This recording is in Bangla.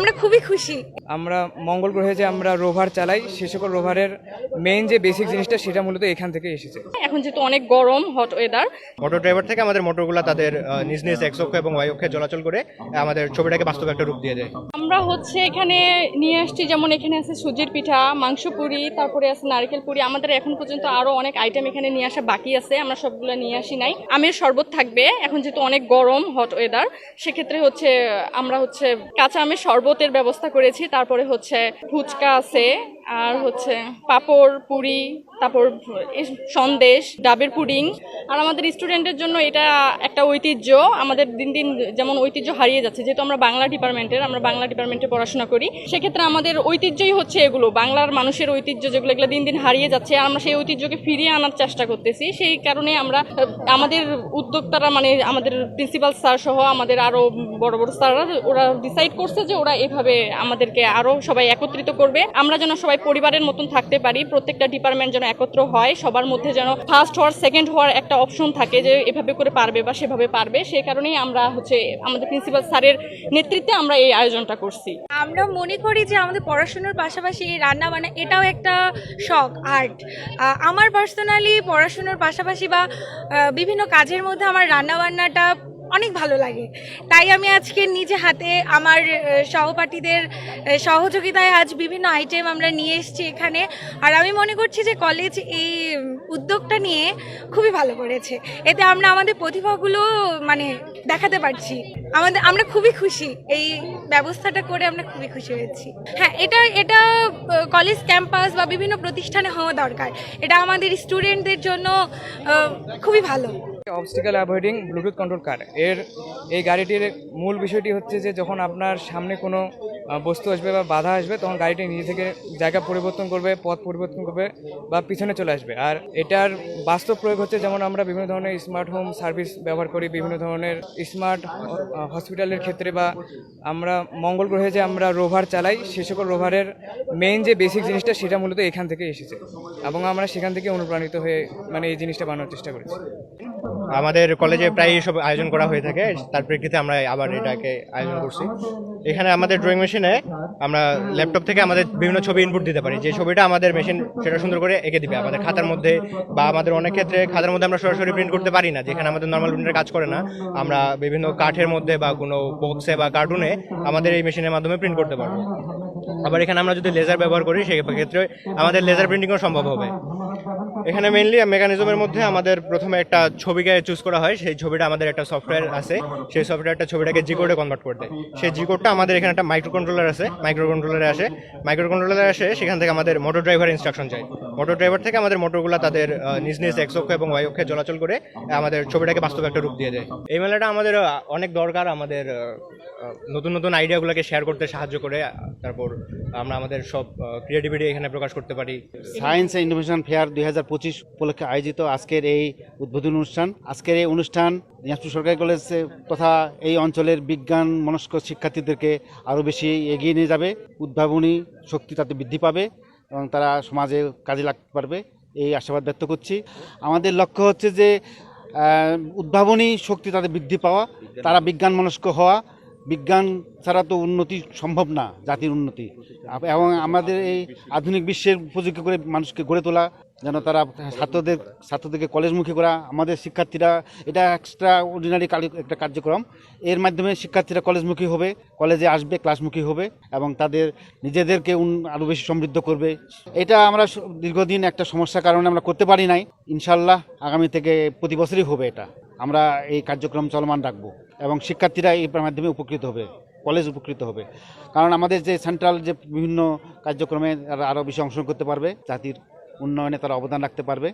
আমরা খুবই খুশি। আমরা মঙ্গল গ্রহে যে আমরা রোভার চালাই সে সকল রোভারের মেইন যে বেসিক জিনিসটা সেটা মূলত এখান থেকে এসেছে। এখন যেহেতু অনেক গরম হট ওয়েদার মোটর ড্রাইভার থেকে আমাদের মোটরগুলো তাদের নিজ নিজ এক্স অক্ষ এবং ওয়াই অক্ষে চলাচল করে আমাদের ছবিটাকে বাস্তব একটা রূপ দিয়ে দেয়। আমরা হচ্ছে এখানে নিয়ে আসছি যেমন এখানে আছে সুজির পিঠা মাংস পুরি তারপরে আছে নারকেল পুরি। আমাদের এখন পর্যন্ত আরও অনেক আইটেম এখানে নিয়ে আসা বাকি আছে আমরা সবগুলো নিয়ে আসি নাই। আমের শরবত থাকবে এখন যেহেতু অনেক গরম হট ওয়েদার সেক্ষেত্রে হচ্ছে আমরা হচ্ছে কাঁচা আমের শরবতের ব্যবস্থা করেছি তারপরে হচ্ছে ফুচকা আছে আর হচ্ছে পাপড়, পুরি, তারপর সন্দেশ, ডাবের পুডিং। আর আমাদের স্টুডেন্টের জন্য এটা একটা ঐতিহ্য। আমাদের দিন দিন যেমন ঐতিহ্য হারিয়ে যাচ্ছে, যেহেতু আমরা বাংলা ডিপার্টমেন্টের, আমরা বাংলা ডিপার্টমেন্টে পড়াশোনা করি, সেক্ষেত্রে আমাদের ঐতিহ্যই হচ্ছে এগুলো। বাংলার মানুষের ঐতিহ্য যেগুলো, এগুলো দিন দিন হারিয়ে যাচ্ছে, আর আমরা সেই ঐতিহ্যকে ফিরিয়ে আনার চেষ্টা করতেছি। সেই কারণে আমরা, আমাদের উদ্যোক্তারা মানে আমাদের প্রিন্সিপাল স্যার সহ আমাদের আরও বড় বড় স্যাররা, ওরা ডিসাইড করছে যে ওরা এভাবে আমাদেরকে আরও সবাই একত্রিত করবে। আমরা যেন সবাই পরিবারের মতন থাকতে পারি, প্রত্যেকটা ডিপার্টমেন্ট যেন একত্র হয়, সবার মধ্যে যেন ফার্স্ট হওয়ার সেকেন্ড হওয়ার একটা অপশন থাকে যে এভাবে করে পারবে বা সেভাবে পারবে সেই কারণেই আমরা হচ্ছে আমাদের প্রিন্সিপাল স্যারের নেতৃত্বে আমরা এই আয়োজনটা করছি। আমরা মনে করি যে আমাদের পড়াশোনার পাশাপাশি রান্না বান্না, এটাও একটা শখ আর্ট আমার পার্সোনালি পড়াশোনার পাশাপাশি বা বিভিন্ন কাজের মধ্যে আমার রান্না বান্নাটা অনেক ভালো লাগে। তাই আমি আজকে নিজে হাতে আমার সহপাঠীদের সহযোগিতায় আজ বিভিন্ন আইটেম আমরা নিয়ে এসেছি এখানে। আর আমি মনে করছি যে কলেজ এই উদ্যোগটা নিয়ে খুবই ভালো করেছে। এতে আমরা আমাদের প্রতিভাগুলো মানে দেখাতে পারছি। আমাদের, আমরা খুবই খুশি। এই ব্যবস্থাটা করে আমরা খুবই খুশি হয়েছি। হ্যাঁ এটা এটা কলেজ ক্যাম্পাস বা বিভিন্ন প্রতিষ্ঠানে হওয়া দরকার। এটা আমাদের স্টুডেন্টদের জন্য খুবই ভালো। Obstacle avoiding Bluetooth control car এর, এই গাড়িটির মূল বিষয়টি হচ্ছে যে যখন আপনার সামনে কোনো বস্তু আসবে বা বাধা আসবে, তখন গাড়িটি নিজে থেকে জায়গা পরিবর্তন করবে, পথ পরিবর্তন করবে বা পিছনে চলে আসবে। আর এটার বাস্তব প্রয়োগ হচ্ছে যেমন আমরা বিভিন্ন ধরনের স্মার্ট হোম সার্ভিস ব্যবহার করি, বিভিন্ন ধরনের স্মার্ট হসপিটালের ক্ষেত্রে বা আমরা মঙ্গল গ্রহে যে আমরা রোভার চালাই, সে সকল রোভারের মেইন যে বেসিক জিনিসটা সেটা মূলত এখান থেকে এসেছে এবং আমরা সেখান থেকে অনুপ্রাণিত হয়ে মানে এই জিনিসটা বানানোর চেষ্টা করেছি। আমাদের কলেজে প্রায় এসব আয়োজন করা হয়ে থাকে। তার প্রেক্ষিতে আমরা আবার এটাকে আয়োজন করছি। এখানে আমাদের ড্রয়িং মেশিনে আমরা ল্যাপটপ থেকে আমাদের বিভিন্ন ছবি ইনপুট দিতে পারি। যে ছবিটা আমাদের মেশিন সেটা সুন্দর করে এঁকে দিবে। আমাদের খাতার মধ্যে বা আমাদের অনেক ক্ষেত্রে খাতার মধ্যে আমরা সরাসরি প্রিন্ট করতে পারি না। যেখানে আমাদের নর্মাল প্রিন্টার কাজ করে না। আমরা বিভিন্ন কাঠের মধ্যে বা কোনো বক্সে বা কার্টুনে আমাদের এই মেশিনের মাধ্যমে প্রিন্ট করতে পারব। আবার এখানে আমরা যদি লেজার ব্যবহার করি, সেই ক্ষেত্রে আমাদের লেজার প্রিন্টিংও সম্ভব হবে। এখানে মেইনলি মেকানিজমের মধ্যে আমাদের প্রথমে একটা ছবিকে চুজ করা হয়। সেই ছবিটা আমাদের একটা সফটওয়্যার আছে। সেই সফটওয়্যারটা ছবিটাকে জি কোডে কনভার্ট করে দেয়। সেই জি কোডটা আমাদের এখানে একটা মাইক্রো কন্ট্রোলার আছে। মাইক্রো কন্ট্রোলারে আসে। মাইক্রো কন্ট্রোলারে আসে, সেখান থেকে আমাদের মোটর ড্রাইভার ইনস্ট্রাকশন চাই মোটর ড্রাইভার থেকে আমাদের মোটরগুলো তাদের নিজ নিজ এক্স অক্ষ এবং ওয়াই অক্ষে চলাচল করে, আমাদের ছবিটাকে বাস্তব একটা রূপ দিয়ে দেয়। এই মেলাটা আমাদের অনেক দরকার। আমাদের নতুন নতুন আইডিয়াগুলোকে শেয়ার করতে সাহায্য করে। তারপর আমরা আমাদের সব ক্রিয়েটিভিটি এখানে প্রকাশ করতে পারি। সায়েন্স ইনোভেশন ফেয়ার দুই হাজার পঁচিশ উপলক্ষে আয়োজিত আজকের এই উদ্বোধনী অনুষ্ঠান। আজকের এই অনুষ্ঠান দিনাজপুর সরকারি কলেজ তথা এই অঞ্চলের বিজ্ঞান, মনস্ক শিক্ষার্থীদেরকে আরও বেশি এগিয়ে নিয়ে যাবে। উদ্ভাবনী শক্তি তাতে বৃদ্ধি পাবে এবং তারা সমাজে কাজে লাগতে পারবে এই আশাবাদ ব্যক্ত করছি। আমাদের লক্ষ্য হচ্ছে যে উদ্ভাবনী শক্তি তাদের বৃদ্ধি পাওয়া, তারা বিজ্ঞান, মনস্ক হওয়া বিজ্ঞান ছাড়া তো উন্নতি সম্ভব না, জাতির উন্নতি। এবং আমাদের এই আধুনিক বিশ্বের উপযোগী করে মানুষকে গড়ে তোলা, যেন তারা ছাত্রদের, ছাত্রদেরকে কলেজমুখী করা, আমাদের শিক্ষার্থীরা, এটা এক্সট্রা অর্ডিনারি একটা কার্যক্রম। এর মাধ্যমে শিক্ষার্থীরা কলেজমুখী হবে, কলেজে আসবে, ক্লাসমুখী হবে, এবং তাদের নিজেদেরকে আরও বেশি সমৃদ্ধ করবে। এটা আমরা দীর্ঘদিন একটা সমস্যার কারণে আমরা করতে পারি নাই। ইনশাল্লাহ আগামী থেকে প্রতি বছরই হবে এটা। আমরা এই কার্যক্রম চলমান রাখব এবং শিক্ষার্থীরা এই মাধ্যমে উপকৃত হবে কলেজ উপকৃত হবে। কারণ আমাদের যে সেন্ট্রাল যে বিভিন্ন কার্যক্রমে আরও বেশি অংশগ্রহণ করতে পারবে, জাতির উন্নয়নে তারা অবদান রাখতে পারবে।